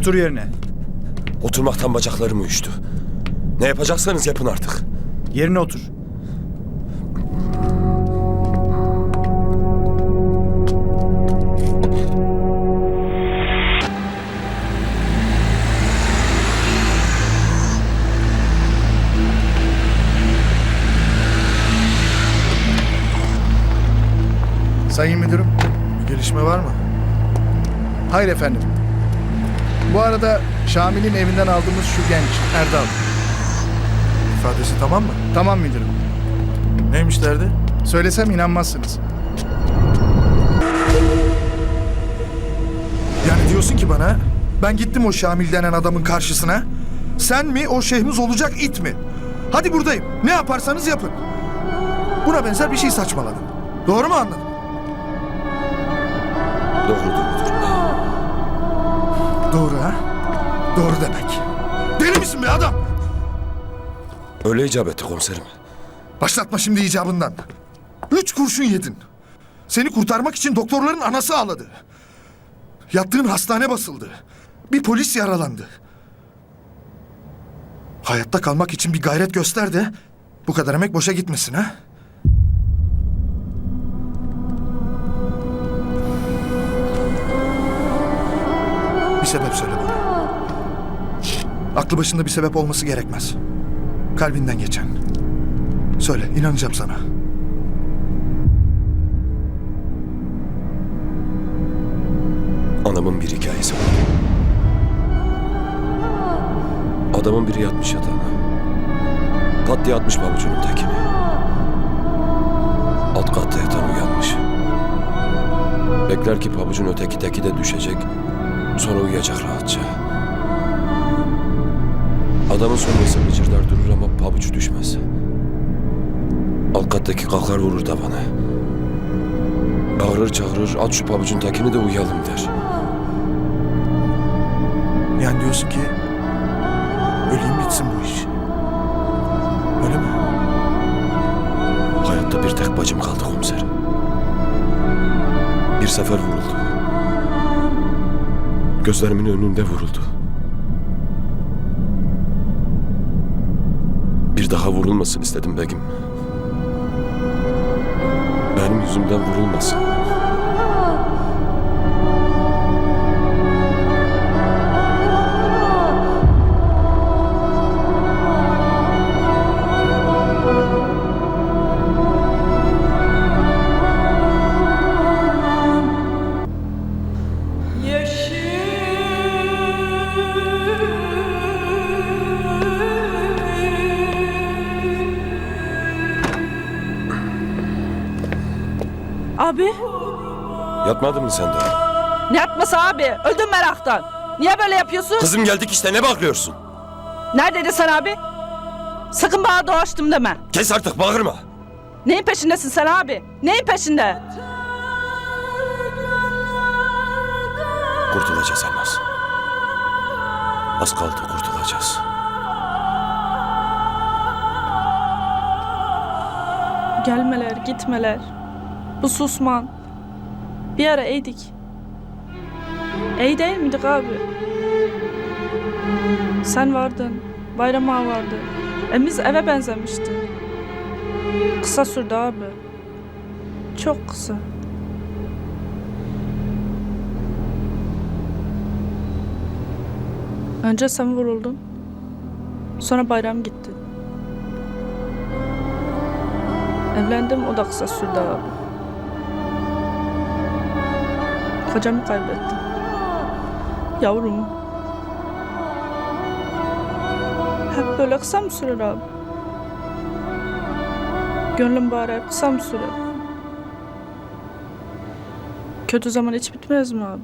Otur yerine. Oturmaktan bacaklarım uyuştu. Ne yapacaksanız yapın artık. Yerine otur. Sayın Müdürüm, bir gelişme var mı? Hayır efendim. Bu arada Şamil'in evinden aldığımız şu genç, Erdal. İfadesi tamam mı? Tamam müdürüm. Neymiş derdi? Söylesem inanmazsınız. Yani diyorsun ki bana ben gittim o Şamil denen adamın karşısına. Sen mi o şehmuz olacak it mi? Hadi buradayım. Ne yaparsanız yapın. Buna benzer bir şey saçmaladım. Doğru mu anladım? Doğrudur. Doğru ha? Doğru demek. Deli misin be adam? Öyle icap etti komiserim. Başlatma şimdi icabından. Üç kurşun yedin. Seni kurtarmak için doktorların anası ağladı. Yattığın hastane basıldı. Bir polis yaralandı. Hayatta kalmak için bir gayret göster de bu kadar emek boşa gitmesin ha? Bir sebep söyle bana. Aklı başında bir sebep olması gerekmez. Kalbinden geçen. Söyle, inanacağım sana. Anamın bir hikayesi var. Adamın biri yatmış yatağına. Pat diye atmış pabucunun tekini. Alt katta yatan uyanmış. Bekler ki pabucun öteki teki de düşecek. Sonra uyuyacak rahatça. Adamın sonrası bıcırdar durur ama pabuç düşmez. Alt kattaki kalkar vurur tavana. Bağırır çağırır at şu pabucun tekini de uyuyalım der. Yani diyorsun ki öleyim bitsin bu iş. Öyle mi? Hayatta bir tek bacım kaldı komiserim. Bir sefer vuruldu. Gözlerimin önünde vuruldu. Bir daha vurulmasın istedim begim. Benim yüzümden vurulmasın. Abi Yatmadın mı sen daha? ne yapması abi? Öldüm meraktan. Niye böyle yapıyorsun? Kızım geldik işte ne bakıyorsun? Neredeydin sen abi? Sakın bana dolaştım deme. Kes artık bağırma. Neyin peşindesin sen abi? Neyin peşinde? Kurtulacağız Elmas. Az kaldı kurtulacağız. Gelmeler, gitmeler. Bu susman. Bir ara eydik. Ey değil miydik abi? Sen vardın. Bayram ağa vardı. Emiz eve benzemişti. Kısa sürdü abi. Çok kısa. Önce sen vuruldun. Sonra bayram gitti. Evlendim o da kısa sürdü abi. Kocamı kaybettim. Yavrumu. Hep böyle kısa mı sürer abi? Gönlüm bari hep kısa mı sürer? Kötü zaman hiç bitmez mi abi?